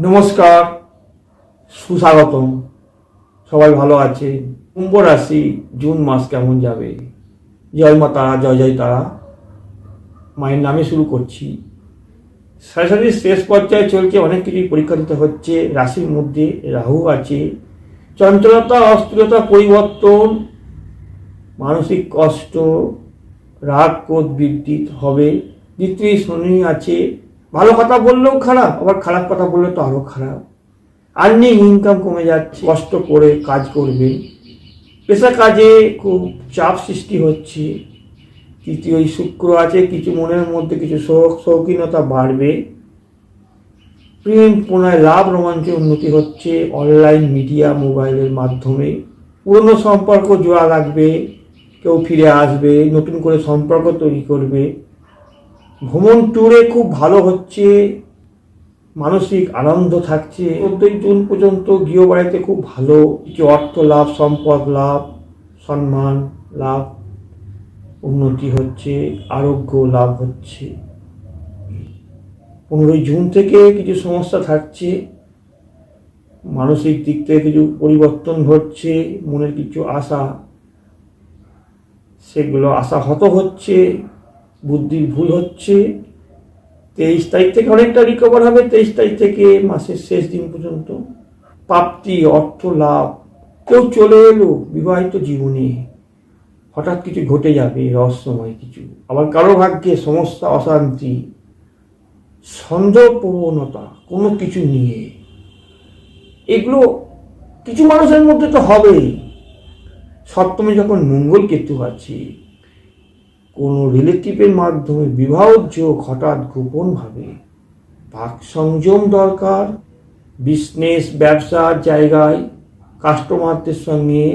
নমস্কার, সুস্বাগতম। সবাই ভালো আছে? কুম্ভ রাশি, জুন মাস কেমন যাবে? জয় মা তারা, জয় জয় তারা। মায়ের নামে শুরু করছি। সরাসরি শেষ পর্যায়ে চলছে অনেক কিছুই পরীক্ষা দিতে হচ্ছে। রাশির মধ্যে রাহু আছে। চঞ্চলতা, অস্থিরতা, পরিবর্তন, মানসিক কষ্ট, রাগ, ক্রোধ বৃদ্ধি হবে। দ্বিতীয় শনি আছে। ভালো কথা বললেও খারাপ, আবার খারাপ কথা বললে তো আরও খারাপ। আর্নিং ইনকাম কমে যাচ্ছে, কষ্ট করে কাজ করবে। পেশা কাজে খুব চাপ সৃষ্টি হচ্ছে। তৃতীয় শুক্র আছে, কিছু মনের মধ্যে কিছু শৌক, শৌখিনতা বাড়বে। প্রেম পুনরায় লাভ, রোমাঞ্চে উন্নতি হচ্ছে অনলাইন মিডিয়া মোবাইলের মাধ্যমে। পুরনো সম্পর্ক জোড়া লাগবে, কেউ ফিরে আসবে, নতুন করে সম্পর্ক তৈরি করবে। ভ্রমণ ট্যুরে খুব ভালো হচ্ছে, মানসিক আনন্দ থাকছে। চোদ্দই জুন পর্যন্ত গৃহবাড়িতে খুব ভালো কিছু অর্থ লাভ, সম্পদ লাভ, সম্মান লাভ, উন্নতি হচ্ছে, আরোগ্য লাভ হচ্ছে। পনেরোই জুন থেকে কিছু সমস্যা থাকছে, মানসিক দিক থেকে কিছু পরিবর্তন ঘটছে মনের কিছু আশা, সেগুলো আশা হত হচ্ছে। বুদ্ধির ভুল হচ্ছে। তেইশ তারিখ থেকে অনেকটা রিকভার হবে। তেইশ তারিখ থেকে মাসের শেষ দিন পর্যন্ত প্রাপ্তি, অর্থ, লাভ। কেউ চলে এলো বিবাহিত জীবনে। হঠাৎ কিছু ঘটে যাবে, রহস্যময় কিছু। আবার কারও ভাগ্যে সমস্যা, অশান্তি সন্দেহ প্রবণতা কোনো কিছু নিয়ে। এগুলো কিছু মানুষের মধ্যে তো হবেই। সপ্তমে যখন মঙ্গল কেতু আছে কোনো রিলেটিভের মাধ্যমে বিবাহ যোগ হঠাৎ গোপনভাবে। বাক সংযম দরকার বিজনেস ব্যবসার জায়গায় কাস্টমারদের সঙ্গে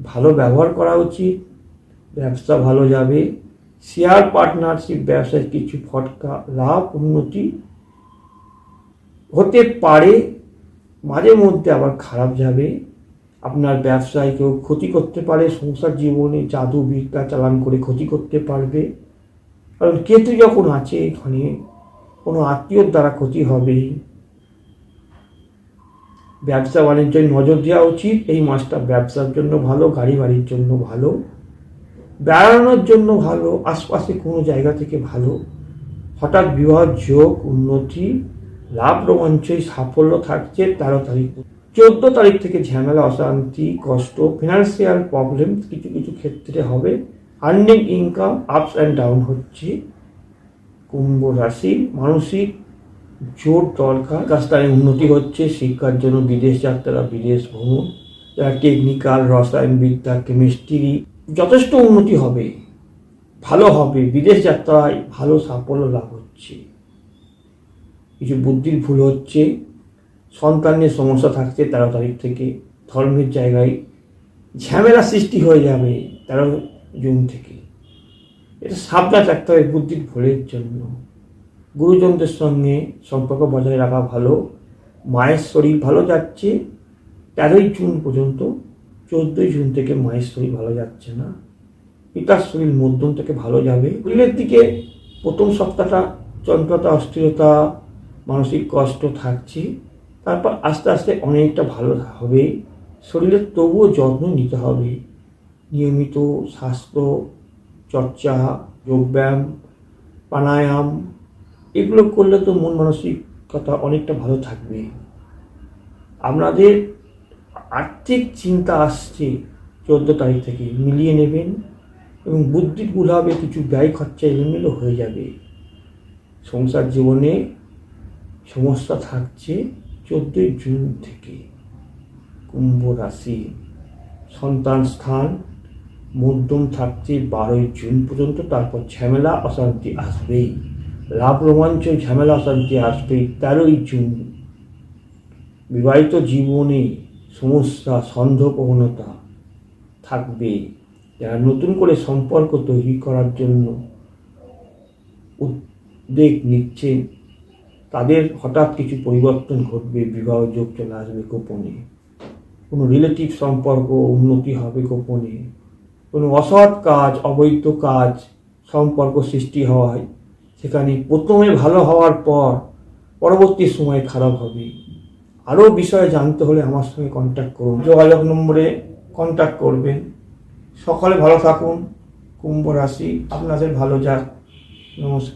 ভালো ব্যবহার করা উচিত, ব্যবসা ভালো যাবে শেয়ার পার্টনারশিপ ব্যবসায় কিছু ফটকা, লাভ, উন্নতি হতে পারে মাঝে মধ্যে আবার খারাপ যাবে। আপনার ব্যবসায় কেউ ক্ষতি করতে পারে, সংসার জীবনে জাদু বিদ্যা চালান করে ক্ষতি করতে পারবে। কারণ কেতু যখন আছে এখানে, কোনো আত্মীয়র দ্বারা ক্ষতি হবে ব্যবসা বাণিজ্যে নজর দেওয়া উচিত, এই মাসটা ব্যবসার জন্য ভালো, গাড়ি বাড়ির জন্য ভালো, বেড়ানোর জন্য ভালো, আশপাশে কোনো জায়গা থেকে ভালো। হঠাৎ বিবাহ যোগ, উন্নতি, লাভ রোমাঞ্চই সাফল্য থাকছে তেরো তারিখ। চোদ্দ তারিখ থেকে ঝামেলা, অশান্তি, কষ্ট ফিনান্সিয়াল প্রবলেম কিছু কিছু ক্ষেত্রে হবে। Earning income ups and down হচ্ছে। কুম্ভ রাশি, মানসিক জোর দরকার। রাস্তায় উন্নতি হচ্ছে, শিক্ষার জন্য বিদেশ যাত্রা, বিদেশ ভ্রমণ। যারা টেকনিক্যাল রসায়নবিদ্যা কেমিস্ট্রি যথেষ্ট উন্নতি হবে। ভালো হবে। বিদেশ যাত্রায় ভালো সাফল্য লাভ হচ্ছে। কিছু বুদ্ধির ভুল হচ্ছে। সন্তানের সমস্যা থাকছে, তেরো তারিখ থেকে ধর্মের জায়গায় ঝামেলা সৃষ্টি হয়ে যাবে তেরো জুন থেকে। এটা সাবধান রাখতে হবে বুদ্ধির ভুলের জন্য। গুরুজনদের সঙ্গে সম্পর্ক বজায় রাখা ভালো। মায়ের শরীর ভালো যাচ্ছে, তেরোই জুন পর্যন্ত চোদ্দোই জুন থেকে মায়ের শরীর ভালো যাচ্ছে না। পিতার শরীর মধ্যম থেকে ভালো যাবে। শরীরের দিকে প্রথম সপ্তাহটা চঞ্চলতা অস্থিরতা, মানসিক কষ্ট থাকছে। তারপর আস্তে আস্তে অনেকটা ভালো হবে। শরীরের তবুও যত্ন নিতে হবে। নিয়মিত স্বাস্থ্য, চর্চা, যোগব্যায়াম, প্রাণায়াম, এগুলো করলে তো মন মানসিকতা অনেকটা ভালো থাকবে। আপনাদের আর্থিক চিন্তা আসছে চোদ্দ তারিখ থেকে, মিলিয়ে নেবেন এবং বুদ্ধির গুলাবে কিছু ব্যয় খরচা এলোমেলো হয়ে যাবে। সংসার জীবনে সমস্যা থাকছে। চোদ্দোই জুন থেকে কুম্ভ রাশি সন্তান স্থান, মধ্যম থাকছে বারোই জুন পর্যন্ত, তারপর ঝামেলা অশান্তি আসবেই। লাভ রোমাঞ্চ, ঝামেলা অশান্তি আসবেই। তেরোই জুন, বিবাহিত জীবনে সমস্যা, সন্দেহ, প্রবণতা থাকবে। যারা নতুন করে সম্পর্ক তৈরি করার জন্য উদ্বেগ নিচ্ছেন তাদের হঠাৎ কিছু পরিবর্তন ঘটবে, বিবাহ যোগ চলে আসবে গোপনে। কোনো রিলেটিভ সম্পর্ক উন্নতি হবে গোপনে। কোনো অসৎ কাজ, অবৈধ কাজ সম্পর্ক সৃষ্টি হওয়ায় সেখানে প্রথমে ভালো হওয়ার পর পরবর্তী সময়ে খারাপ হবে। আরও বিষয়ে জানতে হলে আমার সঙ্গে কন্ট্যাক্ট করুন। যোগাযোগ নম্বরে কন্ট্যাক্ট করবেন। সকলে ভালো থাকুন। কুম্ভ রাশি, আপনাদের ভালো যাক। নমস্কার।